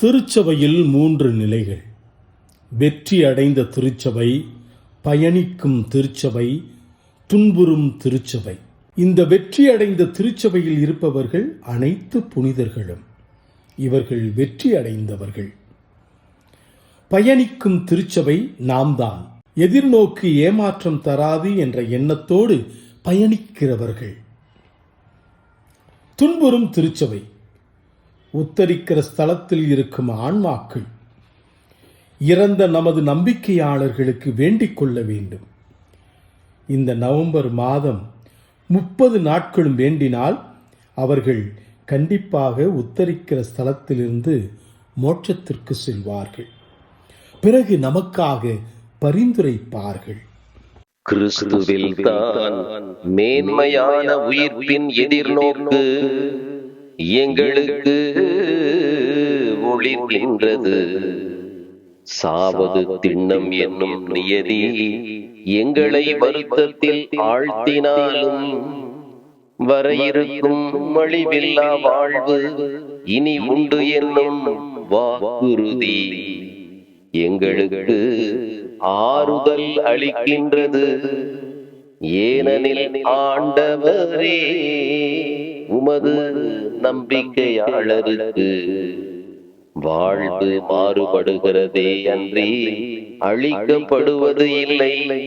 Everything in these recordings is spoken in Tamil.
திருச்சபையில் மூன்று நிலைகள். வெற்றி அடைந்த திருச்சபை பயணிக்கும் திருச்சபை துன்புறும் திருச்சபை. இந்த வெற்றி அடைந்த திருச்சபையில் இருப்பவர்கள் அனைத்து புனிதர்களும். இவர்கள் வெற்றி அடைந்தவர்கள். பயணிக்கும் திருச்சபை நாம்தான். எதிர்நோக்கு ஏமாற்றம் தராது என்ற எண்ணத்தோடு பயணிக்கிறவர்கள். துன்புறும் திருச்சபை. உத்தரிக்கிற ஸ்தலத்தில் இருக்கும் ஆன்மாக்கள் இறந்த நமது நம்பிக்கையாளர்களுக்கு வேண்டிக் கொள்ள வேண்டும். இந்த நவம்பர் மாதம் முப்பது நாட்களும் வேண்டினால் அவர்கள் கண்டிப்பாக உத்தரிக்கிற ஸ்தலத்திலிருந்து மோட்சத்திற்கு செல்வார்கள். பிறகு நமக்காக பரிந்துரைப்பார்கள். கிறிஸ்துவில் தான் மேன்மையான உயிர்ப்பின் எதிர்நோக்கு எங்களுக்கு ஒளிர்கின்றது சாவது திண்ணம் என்னும் நியதி எங்களை வருத்தத்தில் ஆழ்த்தினாலும் வர இருக்கும் மழிவில்லா வாழ்வு இனி உண்டு என்னும் வாக்குறுதி எங்களுக்கு ஆறுதல் அளிக்கின்றது. ஏனெனில் ஆண்டவரே உமது நம்பிக்கையாளருக்கு வாழ்வு மாறுபடுகிறதே அன்றி அழிக்கப்படுவது இல்லை.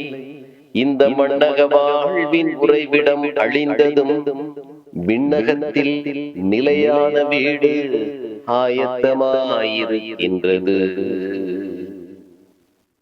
இந்த மண்ணக வாழ்வின் உறைவிடம் அழிந்ததும் விண்ணகத்தில் நிலையான வீடு ஆயத்தமாயிருக்கின்றது.